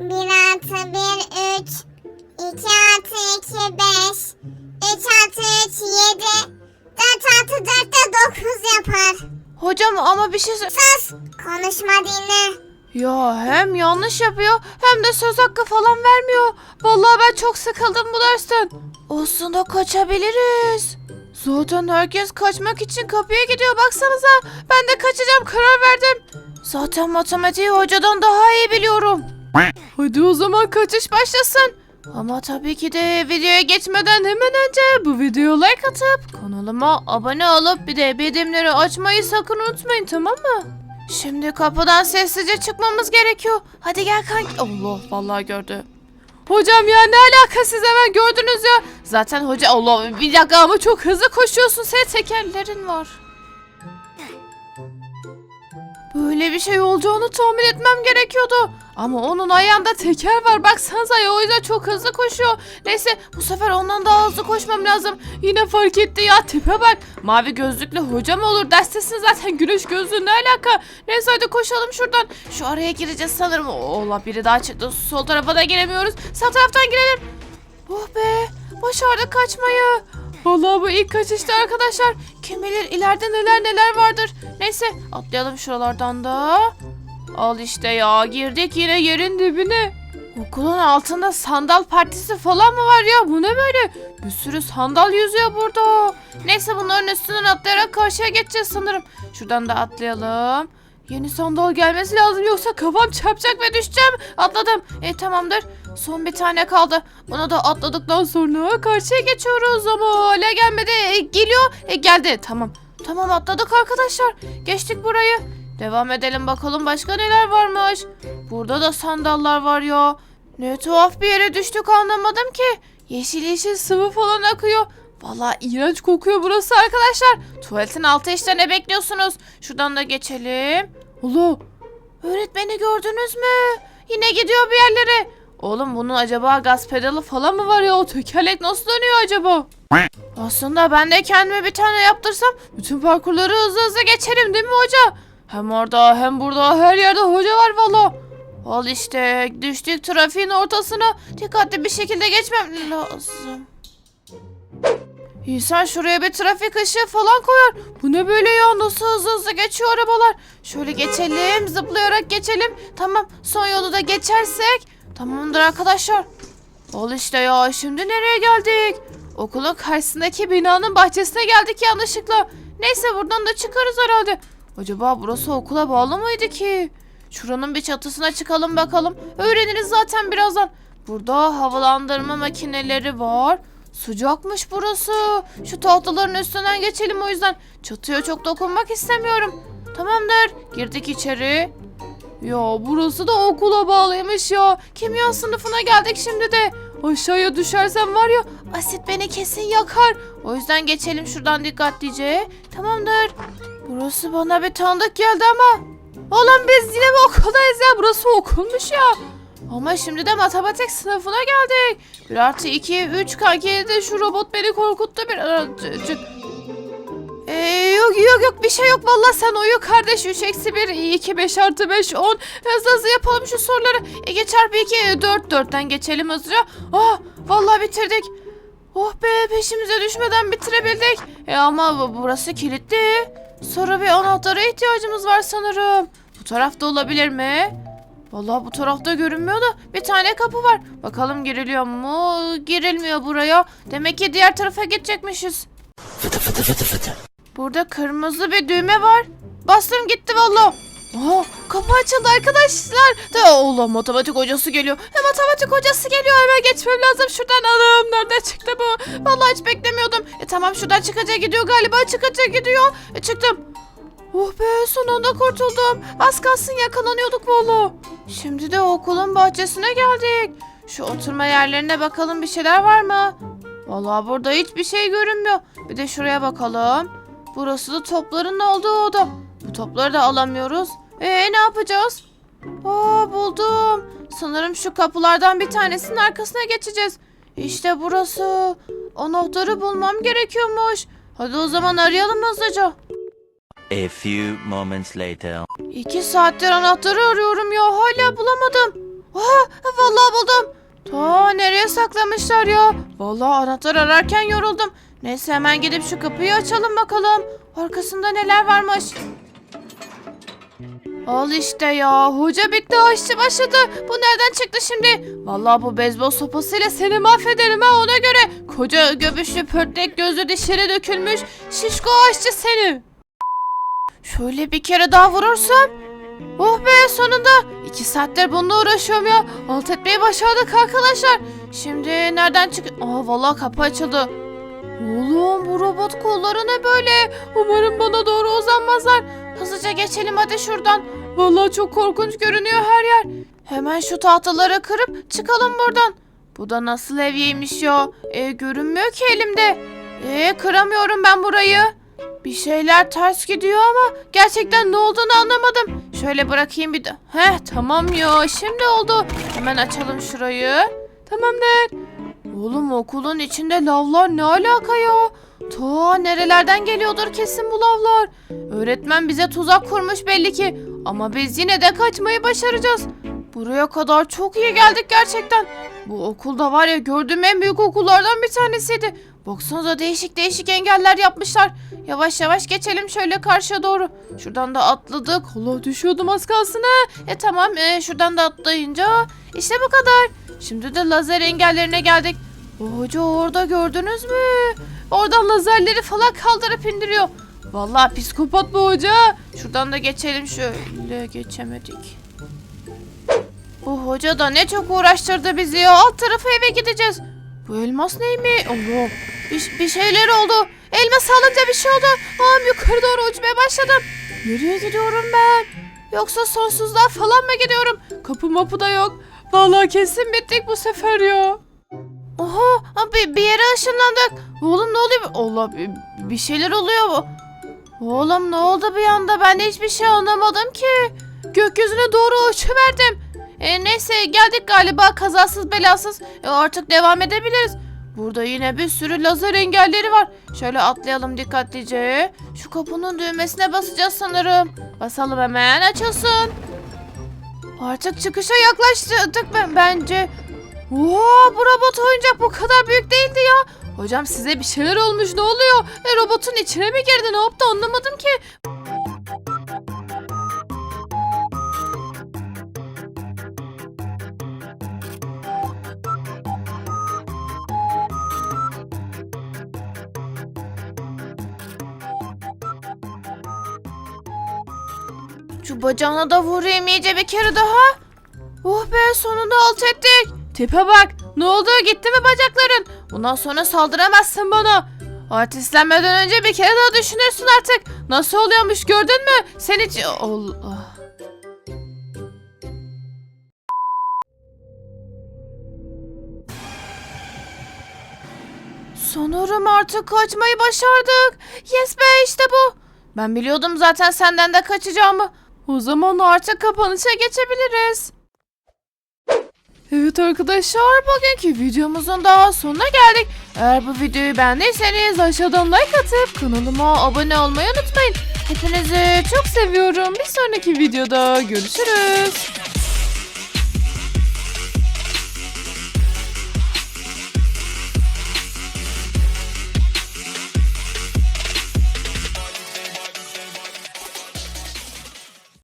1 artı 1 3. 2 artı 2 5. 3 artı 3 7. 4 artı 4 de 9 yapar. Hocam ama bir şey... sö- Sus. Konuşma dinle. Ya hem yanlış yapıyor hem de söz hakkı falan vermiyor. Vallahi ben çok sıkıldım bu dersten. Aslında kaçabiliriz. Zaten herkes kaçmak için kapıya gidiyor baksanıza. Ben de kaçacağım karar verdim. Zaten matematiği hocadan daha iyi biliyorum. Hadi o zaman kaçış başlasın. Ama tabii ki de videoya geçmeden hemen önce bu videoya like atıp kanalıma abone olup bir de bildirimleri açmayı sakın unutmayın tamam mı? Şimdi kapıdan sessizce çıkmamız gerekiyor. Hadi gel kanki. Allah vallahi gördü. Hocam ya ne alaka siz hemen gördünüz ya. Zaten hoca Allah bir dakika ama çok hızlı koşuyorsun. Senin tekerlerin var. Böyle bir şey olacağını tahmin etmem gerekiyordu. Ama onun ayağında teker var baksanıza ya o yüzden çok hızlı koşuyor. Neyse bu sefer ondan daha hızlı koşmam lazım. Yine fark etti ya tipe bak. Mavi gözlüklü hoca mı olur derstesin zaten güneş gözlüğü ne alaka. Neyse hadi koşalım şuradan. Şu araya gireceğiz sanırım. Allah biri daha çıktı sol tarafa da giremiyoruz. Sağ taraftan girelim. Oh be başardık kaçmayı. Vallahi bu ilk kaçıştı arkadaşlar. Kim bilir ileride neler neler vardır. Neyse atlayalım şuralardan da. Al işte ya girdik yine yerin dibine. Okulun altında sandal partisi falan mı var ya? Bu ne böyle? Bir sürü sandal yüzüyor burada. Neyse bunların üstünden atlayarak karşıya geçeceğiz sanırım. Şuradan da atlayalım. Yeni sandal gelmesi lazım yoksa kafam çarpacak ve düşeceğim. Atladım. E tamamdır. Son bir tane kaldı. Bunu da atladıktan sonra karşıya geçiyoruz ama hala gelmedi. E, geliyor. E, geldi. Tamam. Tamam atladık arkadaşlar. Geçtik burayı. Devam edelim bakalım başka neler varmış. Burada da sandallar var ya. Ne tuhaf bir yere düştük anlamadım ki. Yeşil yeşil sıvı falan akıyor. Vallahi iğrenç kokuyor burası arkadaşlar. Tuvaletin altı işte ne bekliyorsunuz? Şuradan da geçelim. Allah. Öğretmeni gördünüz mü? Yine gidiyor bir yerlere. Oğlum bunun acaba gaz pedalı falan mı var ya? O tekerlek nasıl dönüyor acaba? Aslında ben de kendime bir tane yaptırsam bütün parkurları hızlı hızlı geçerim değil mi hoca? Hem orada hem burada her yerde hoca var valla. Al işte düştük trafiğin ortasına. Dikkatli bir şekilde geçmem lazım. İnsan şuraya bir trafik ışığı falan koyar. Bu ne böyle ya? Nasıl hızlı hızlı geçiyor arabalar? Şöyle geçelim, zıplayarak geçelim. Tamam, son yolu da geçersek. Tamamdır arkadaşlar. Al işte ya, şimdi nereye geldik? Okulun karşısındaki binanın bahçesine geldik yanlışlıkla. Neyse buradan da çıkarız herhalde. Acaba burası okula bağlı mıydı ki? Şuranın bir çatısına çıkalım bakalım. Öğreniriz zaten birazdan. Burada havalandırma makineleri var. Sıcakmış burası. Şu tahtaların üstünden geçelim o yüzden. Çatıya çok dokunmak istemiyorum. Tamamdır. Girdik içeri. Ya burası da okula bağlıymış ya. Kimya sınıfına geldik şimdi de. Aşağıya düşersem var ya asit beni kesin yakar. O yüzden geçelim şuradan dikkatlice. Tamamdır. Burası bana bir tanıdık geldi ama. Oğlum biz yine mi okuldayız ya? Burası okulmuş ya. Ama şimdi de matematik sınıfına geldik. 1 artı 2, 3 kanki de şu robot beni korkuttu birazcık. Yok yok bir şey yok. Valla sen uyu kardeş. 3 eksi 1 2 5 artı 5 10 hızlı hızlı yapalım şu soruları. 2 çarpı 2 4 4'ten geçelim hızlıca. Ah valla bitirdik. Oh be peşimize düşmeden bitirebildik. E ama bu- burası kilitli. Sonra bir anahtara ihtiyacımız var sanırım. Bu tarafta olabilir mi? Vallahi bu tarafta görünmüyor da bir tane kapı var. Bakalım giriliyor mu? Girilmiyor buraya. Demek ki diğer tarafa geçecekmişiz. Burada kırmızı bir düğme var. Bastım gitti valla. Aha kapı açıldı arkadaşlar. Da Allah matematik hocası geliyor. E, matematik hocası geliyor hemen geçmem lazım şuradan alım. Nereden çıktı bu? Vallahi hiç beklemiyordum. E tamam şuradan çıkacak gidiyor galiba çıkacak gidiyor. E çıktım. Oh be sonunda kurtuldum. Az kalsın yakalanıyorduk valla. Şimdi de okulun bahçesine geldik. Şu oturma yerlerine bakalım bir şeyler var mı? Vallahi burada hiçbir şey görünmüyor. Bir de şuraya bakalım. Burası da topların olduğu oda. Bu topları da alamıyoruz. Ee ne yapacağız? Aa buldum. Sanırım şu kapılardan bir tanesinin arkasına geçeceğiz. İşte burası. Anahtarı bulmam gerekiyormuş. Hadi o zaman arayalım hızlıca. A few moments later. İki saattir anahtarı arıyorum ya hala bulamadım. Buldum. Ta nereye saklamışlar ya? Vallahi anahtar ararken yoruldum. Neyse hemen gidip şu kapıyı açalım bakalım. Arkasında neler varmış. Al işte ya. Hoca bitti aşçı başladı. Bu nereden çıktı şimdi? Vallahi bu beyzbol sopasıyla seni mahvederim ha ona göre. Koca göbüşlü pörtlek gözlü dişleri dökülmüş. Şişko aşçı seni. Şöyle bir kere daha vurursam. Oh be sonunda. iki saattir bununla uğraşıyorum ya. Alt etmeyi başardık arkadaşlar. Şimdi nereden çık... Aa vallahi kapı açıldı. Oğlum bu robot kolları ne böyle? Umarım bana doğru uzanmazlar. Hızlıca geçelim hadi şuradan. Vallahi çok korkunç görünüyor her yer. Hemen şu tahtaları kırıp çıkalım buradan. Bu da nasıl evyeymiş ya? E, görünmüyor ki elimde. E, kıramıyorum ben burayı. Bir şeyler ters gidiyor ama gerçekten ne olduğunu anlamadım. Şöyle bırakayım bir de. Heh tamam ya şimdi oldu. Hemen açalım şurayı. Tamamdır. Oğlum okulun içinde lavlar ne alaka ya? Ta nerelerden geliyordur kesin bu lavlar. Öğretmen bize tuzak kurmuş belli ki. Ama biz yine de kaçmayı başaracağız. Buraya kadar çok iyi geldik gerçekten. Bu okulda var ya gördüğüm en büyük okullardan bir tanesiydi. Baksanıza değişik değişik engeller yapmışlar. Yavaş yavaş geçelim şöyle karşıya doğru. Şuradan da atladık. Allah düşüyordum az kalsın ha. E tamam e, şuradan da atlayınca işte bu kadar. Şimdi de lazer engellerine geldik. Hoca orada gördünüz mü? Oradan lazerleri falan kaldırıp indiriyor. Vallahi psikopat bu hoca. Şuradan da geçelim şöyle geçemedik. Bu hoca da ne çok uğraştırdı bizi ya. Alt tarafı eve gideceğiz. Bu elmas ney mi? Allah. Bir, bir şeyler oldu. Elmas alınca bir şey oldu. Ağam yukarı doğru uçmaya başladım. Nereye gidiyorum ben? Yoksa sonsuzluğa falan mı gidiyorum? Kapı mapı da yok. Vallahi kesin bittik bu sefer ya. Oha bir, bir yere ışınlandık. Oğlum ne oluyor? Allah bir, bir şeyler oluyor bu. Oğlum ne oldu bir anda? Ben de hiçbir şey anlamadım ki. Gökyüzüne doğru uçuverdim. E, neyse geldik galiba kazasız belasız. E, artık devam edebiliriz. Burada yine bir sürü lazer engelleri var. Şöyle atlayalım dikkatlice. Şu kapının düğmesine basacağız sanırım. Basalım hemen açılsın. Artık çıkışa yaklaştık ben bence. Oo, bu robot oyuncak bu kadar büyük değildi ya. Hocam size bir şeyler olmuş ne oluyor? E, robotun içine mi girdi ne yaptı anlamadım ki. Şu bacağına da vurayım iyice bir kere daha. Oh be sonunda alt ettik. Tipe bak. Ne oldu gitti mi bacakların? Bundan sonra saldıramazsın bana. Artistlenmeden önce bir kere daha düşünürsün artık. Nasıl oluyormuş gördün mü? Sen hiç... Allah. Sanırım artık kaçmayı başardık. Yes be işte bu. Ben biliyordum zaten senden de kaçacağımı. O zaman artık kapanışa geçebiliriz. Evet arkadaşlar bugünkü videomuzun daha sonuna geldik. Eğer bu videoyu beğendiyseniz aşağıdan like atıp kanalıma abone olmayı unutmayın. Hepinizi çok seviyorum. Bir sonraki videoda görüşürüz.